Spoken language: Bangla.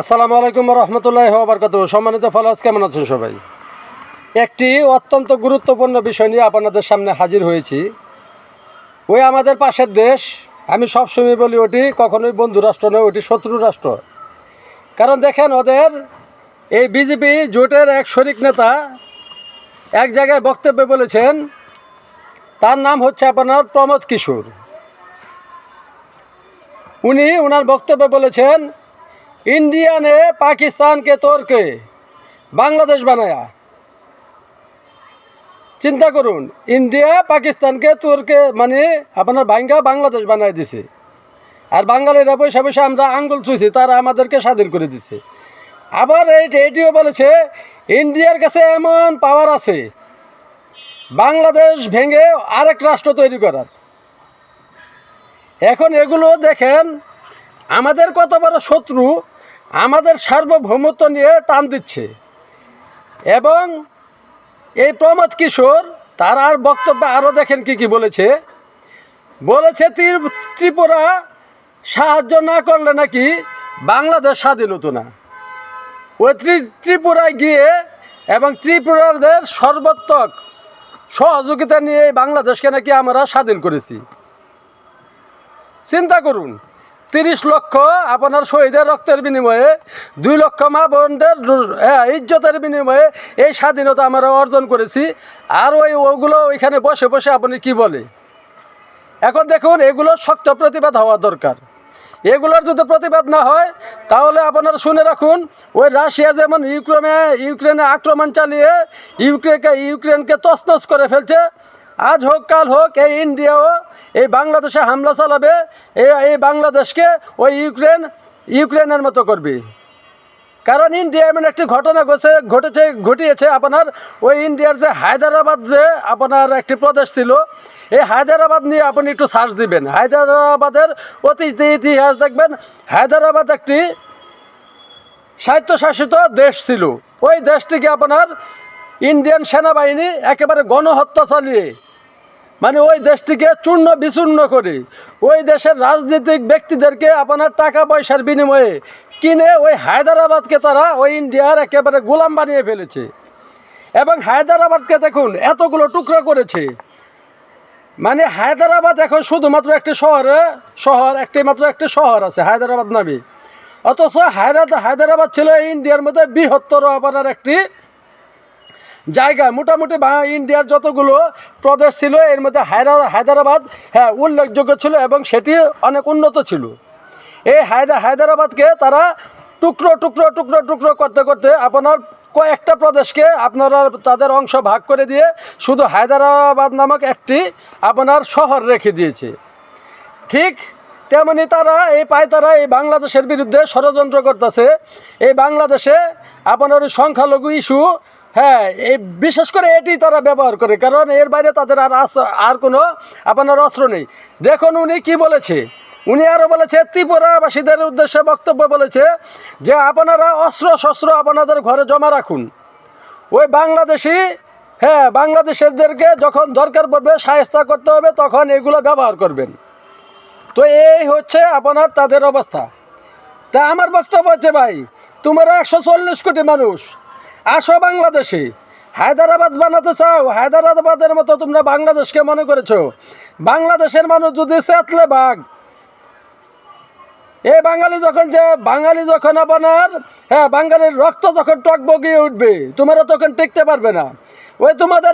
আসসালামু আলাইকুম রহমতুল্লাহ বারকাত সম্মানিত ফলোয়ার্স, কেমন আছেন সবাই? একটি অত্যন্ত গুরুত্বপূর্ণ বিষয় নিয়ে আপনাদের সামনে হাজির হয়েছি। ওই আমাদের পাশের দেশ, আমি সবসময় বলি ওটি, কখনোই বন্ধু রাষ্ট্র নয়, ওটি শত্রু রাষ্ট্র। কারণ দেখেন ওদের এই বিজেপি জোটের এক শরিক নেতা এক জায়গায় বক্তব্যে বলেছেন, তার নাম হচ্ছে আপনার প্রমোদ কিশোর। উনি ওনার বক্তব্যে বলেছেন इंडिया ने पाकिस्तान के तौर के বাংলাদেশ বানায়া চিন্তা করুন ইন্ডিয়া পাকিস্তানকে তোরকে মানে আপনার ভাঙ্গা বাংলাদেশ বানায় দিছে আর বাঙালিরা বসে বসে আমরা আঙ্গুল চুইছি তারা আমাদেরকে স্বাধীন করে দিছে আবার এই এটিও বলেছে ইন্ডিয়ার কাছে এমন পাওয়ার আছে বাংলাদেশ ভেঙে আরেক রাষ্ট্র তৈরি করার এখন এগুলো দেখেন আমাদের কত বড় শত্রু আমাদের সার্বভৌমত্ব নিয়ে টান দিচ্ছে। এবং এই প্রমোদ কিশোর, তার আর বক্তব্য আরও দেখেন কি কি বলেছে। বলেছে ত্রি- ত্রিপুরা সাহায্য না করলে নাকি বাংলাদেশ স্বাধীন হতো না। ওই ত্রি- ত্রিপুরায় গিয়ে এবং ত্রিপুরাদের সর্বাত্মক সহযোগিতা নিয়ে বাংলাদেশকে নাকি আমরা স্বাধীন করেছি। চিন্তা করুন তিরিশ লক্ষ আপনার শহীদের রক্তের বিনিময়ে দুই লক্ষ মা বোনদের হ্যাঁ, ইজ্জতের বিনিময়ে এই স্বাধীনতা আমরা অর্জন করেছি। আর ওই ওগুলো ওইখানে বসে বসে আপনি কি বলে? এখন দেখুন এগুলো শক্ত প্রতিবাদ হওয়া দরকার। এগুলোর যদি প্রতিবাদ না হয় তাহলে আপনারা শুনে রাখুন ওই রাশিয়া যেমন ইউক্রেনে ইউক্রেনে আক্রমণ চালিয়ে ইউক্রেনকে ইউক্রেনকে তছনছ করে ফেলছে আজ হোক, কাল হোক, এই ইন্ডিয়াও, এই বাংলাদেশে হামলা চালাবে এই বাংলাদেশকে ওই ইউক্রেন, ইউক্রেনের মতো করবে। কারণ ইন্ডিয়া এমন একটি ঘটনা ঘটে ঘটেছে, ঘটিয়েছে, আপনার ওই ইন্ডিয়ার যে হায়দ্রাবাদ যে আপনার একটি প্রদেশ ছিল, এই হায়দ্রাবাদ নিয়ে আপনি একটু সার্চ দিবেন। হায়দ্রাবাদের অতীত ইতিহাস দেখবেন, হায়দ্রাবাদ একটি স্বায়ত্তশাসিত দেশ ছিল। ওই দেশটিকে আপনার ইন্ডিয়ান সেনাবাহিনী একেবারে গণহত্যা চালিয়ে মানে ওই দেশটিকে চূর্ণ বিচূর্ণ করে, ওই দেশের রাজনৈতিক ব্যক্তিদেরকে আপনার টাকা পয়সার বিনিময়ে কিনে ওই হায়দ্রাবাদকে তারা ওই ইন্ডিয়ার একেবারে গোলাম বানিয়ে ফেলেছে। এবং হায়দ্রাবাদকে দেখুন, এতগুলো টুকরো করেছে। মানে হায়দ্রাবাদ এখন শুধুমাত্র একটি শহরে, শহর, একটি মাত্র একটি শহর আছে, হায়দ্রাবাদ নামে। অথচ হায়দ্রাবাদ ছিল ইন্ডিয়ার মধ্যে বৃহত্তর আপনার একটি জায়গা, মোটামুটি ইন্ডিয়ার যতগুলো প্রদেশ ছিল, এর মধ্যে হায়দা, হায়দ্রাবাদ হ্যাঁ উল্লেখযোগ্য ছিল এবং সেটি অনেক উন্নত ছিল। এই হায়দা, হায়দ্রাবাদকে তারা টুকরো টুকরো টুকরো টুকরো করতে করতে আপনার কয়েকটা প্রদেশকে আপনারা তাদের অংশ ভাগ করে দিয়ে শুধু হায়দ্রাবাদ নামক একটি আপনার শহর রেখে দিয়েছে। ঠিক তেমনি তারা, এই পায় তারা এই বাংলাদেশের বিরুদ্ধে ষড়যন্ত্র করতেছে। এই বাংলাদেশে আপনার সংখ্যালঘু ইস্যু হ্যাঁ এই বিশেষ করে এটি তারা ব্যবহার করে, কারণ এর বাইরে তাদের আর আর কোনো আপনার অস্ত্র নেই। দেখুন উনি কি বলেছে। উনি আরও বলেছে, ত্রিপুরাবাসীদের উদ্দেশ্যে বক্তব্য বলেছে যে আপনারা অস্ত্র শস্ত্র আপনাদের ঘরে জমা রাখুন। ওই বাংলাদেশি হ্যাঁ বাংলাদেশেরদেরকে যখন দরকার পড়বে সাহেস্তা করতে হবে, তখন এগুলো ব্যবহার করবেন। তো এই হচ্ছে আপনার তাদের অবস্থা। তা আমার বক্তব্য হচ্ছে ভাই, তোমরা একশো চল্লিশ কোটি মানুষ আসো বাংলাদেশে। হায়দ্রাবাদ বানাতে চাও, হায়দ্রাবাদের মতো তোমরা বাংলাদেশকে মনে করেছ। বাংলাদেশের মানুষ যদি চেতলে বাঘ, এ বাঙালি যখন যে, বাঙালি যখন আপনার হ্যাঁ বাঙালির রক্ত যখন টক বগিয়ে উঠবে, তোমরা তখন টিকতে পারবে না। ওই তোমাদের